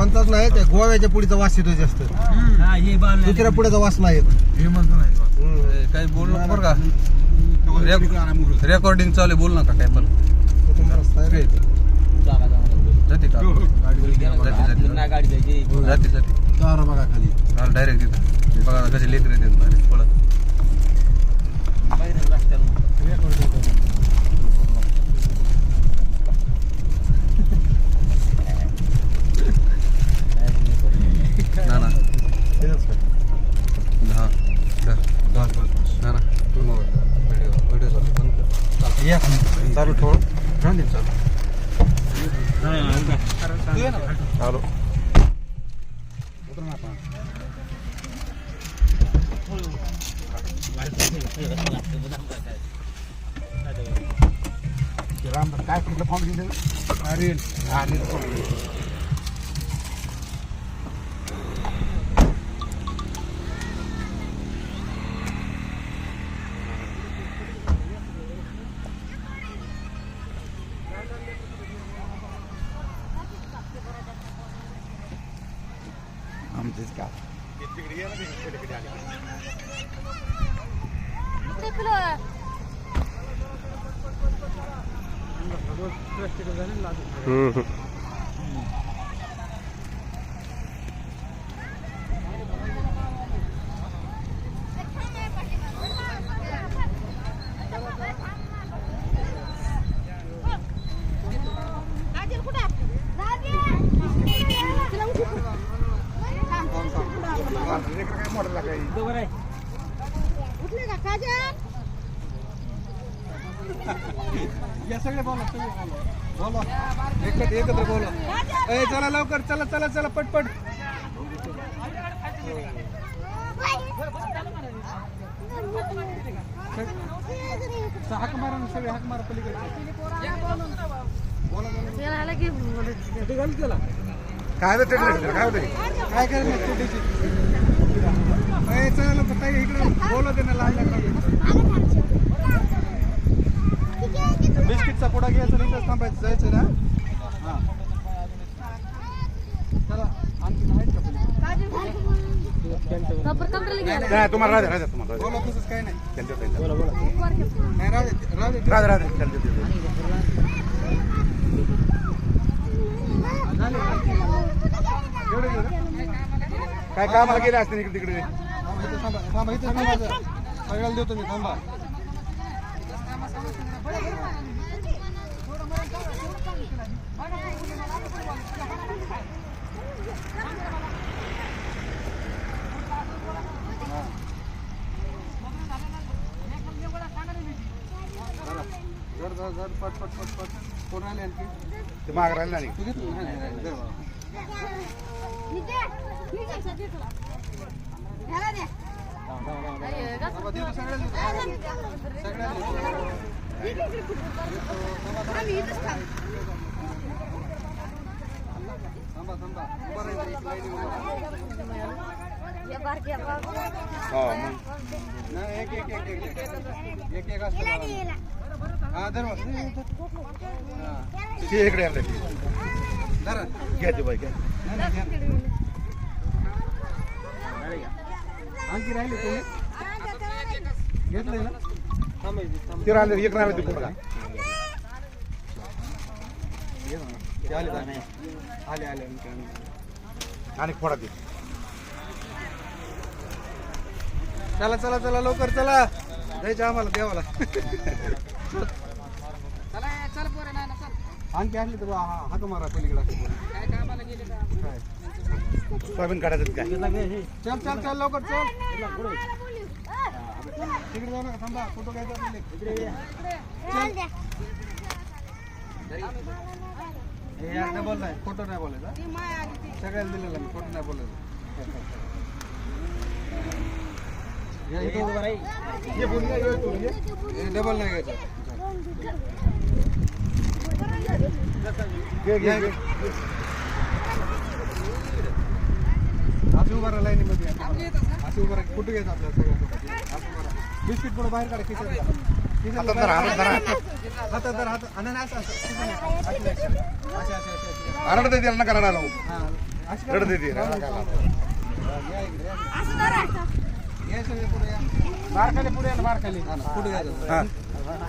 कोणताच नाही त्या गोव्याच्या पुढीचा वास येतो जास्त. हा हे बाल दुसऱ्या पुढेचा वास नाही येत. हे म्हणतो नाही. बा. हम्म. ए, काही बोल नको बरं का. रेकॉर्डिंग चालू आहे, बोल नका काय पण कुटुंब रस्ता आहे रे. जाते का? जाते. नाही गाडी द्यायची जाते जाते. जाते चारा बघा खाली. डायरेक्ट तिथं. बघा कसे लेकर येतात डायरेक्ट पळत. या. चालू ठेव राहून दे चालू। चालू। काय कुठलं फॉर्म दिलं अरे आमचेच का उठले का काजल या सगळे बोला सगळे बोला. बोला. एकत्र एकत्र बोला. ए चला लवकर चला चला चला पटपट. हाक मारा ना सगळे हाक मारा पलीकडे. काय होतं? काय होतं काय करणार छोटीची ए चला लवकर ताई इकडे बोला त्यांना लहान लेकरांना. बिस्किटचा पुडा घ्यायचा नाही इथंच थांबायचं जायचं ना? हा. चला आणखी आहेत का पलीकडे? नाही तुम्हाला तुम्हाला राहू बोला तसंच काही नाही. त्यांच्या-? काय कामाला गेले असते इकडे तिकडे थांबा इथं थांबा थांबा इथं थांबायचं सगळ्याला देतो मी थांबा. जरा, जर जर जर पट पट पट पट. कोण आले आणखी? ते माग राहिले नाही इकडे घ्या ते बाई घ्या नाही, नाही, घ्या. आणखी राहिले तुम्ही? घेतलंय ना? ते राहिले एक राहिले ते पुढं ते आले आले आले आले आणखी, आणखी. आणि फोडा ते चला चला चला लवकर चला. जायचं आम्हाला देवाला. आणखी आणली तर हा- हाक मारा पलीकडे. काय? सोयाबीन काढायचं काय? चल चल चल लवकर चल. तिकडे जाऊ नका थांबा फोटो घ्यायचा. हे नाही फोटो नाही बोलायचा सगळ्याला दिलेला मी फोटो नाही बोलायचा. डबल नाही घ्यायचं. उभा राहा लाईनीमध्ये असं उभं राहा. फोटो घ्यायचा आपल्याला सगळ्या असं उभं राहा. बिस्किट पुढे बाहेर काढा खिशात हातात धरा, आणि नाही. असं लावू. हा. रडत येते धरा. यायचं पुढे या. बारखाली पुढे या ना बारखाली. पुढे. हा.